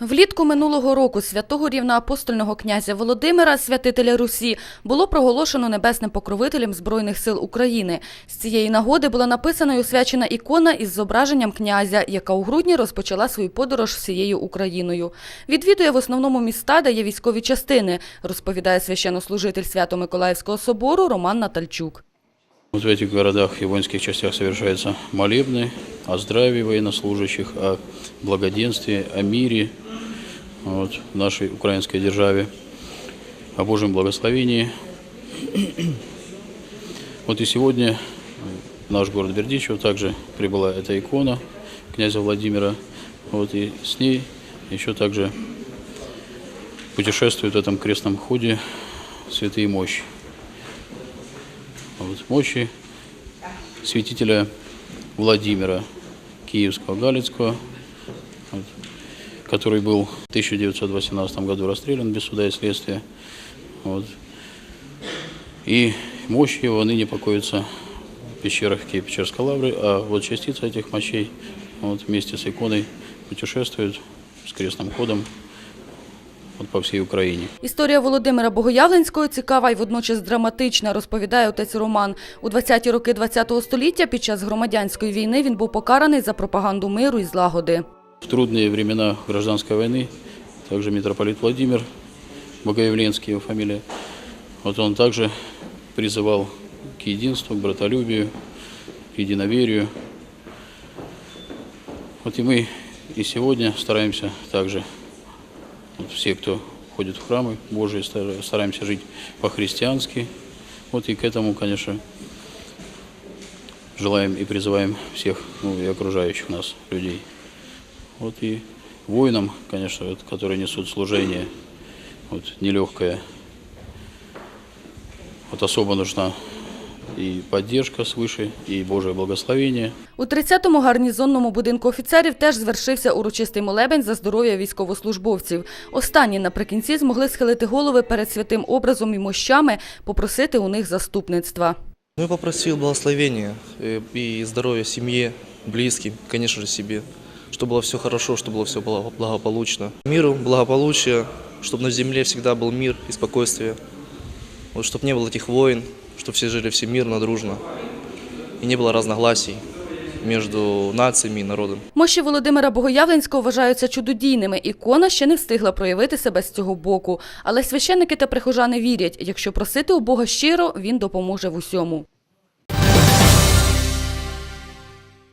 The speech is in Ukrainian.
Влітку минулого року святого рівноапостольного князя Володимира, святителя Русі, було проголошено небесним покровителем Збройних сил України. З цієї нагоди була написана і освячена ікона із зображенням князя, яка у грудні розпочала свою подорож всією Україною. Відвідує в основному міста, де є військові частини, розповідає священнослужитель Свято-Миколаївського собору Роман Натальчук. В этих городах и воинских частях совершаются молебны о здравии военнослужащих, о благоденствии, о мире вот, в нашей украинской державе, о Божьем благословении. Вот и сегодня в наш город Бердичев также прибыла эта икона князя Владимира. Вот, и с ней еще также путешествуют в этом крестном ходе святые мощи. Вот, мощи святителя Владимира Киевского, Галицкого, который был в 1918 году расстрелян без суда и следствия. Вот. И мощи его ныне покоятся в пещерах Киево-Печерской лавры, а вот частица этих мощей вот, вместе с иконой путешествует с крестным ходом вот, по всей Украине. Історія Володимира Богоявленського цікава і водночас драматична, розповідає отець Роман. У 20-ті роки ХХ століття під час громадянської війни він був покараний за пропаганду миру і злагоди. В трудные времена гражданской войны также митрополит Владимир Богоявленский, его фамилия, вот он также призывал к единству, к братолюбию, к единоверию. Вот и мы и сегодня стараемся также, вот все, кто ходит в храмы Божии, стар- стараемся жить по-христиански. Вот и к этому, конечно, желаем и призываем всех ну, и окружающих нас людей. Вот и воинам, конечно, вот, которые несут служение, вот, нелегкое. Вот особо нужна и поддержка свыше, и Божие благословение. У 30-му гарнізонному будинку офіцерів теж звершився урочистий молебень за здоров'я військовослужбовців. Останні наприкінці змогли схилити голови перед святим образом і мощами, попросити у них заступництва. Ну, я попросил благословения э, и здоровья семье, близким, конечно же, себе. Чтобы было все хорошо, чтобы было все благополучно. Миру, благополучия, чтобы на земле всегда был мир и спокойствие. Вот, чтобы не было этих войн, чтобы все жили все мирно, дружно. И не было разногласий между нациями и народом. Мощі Володимира Богоявленського вважаються чудодійними. Ікона ще не встигла проявити себе з цього боку. Але священники та прихожани вірять, якщо просити у Бога щиро, він допоможе в усьому.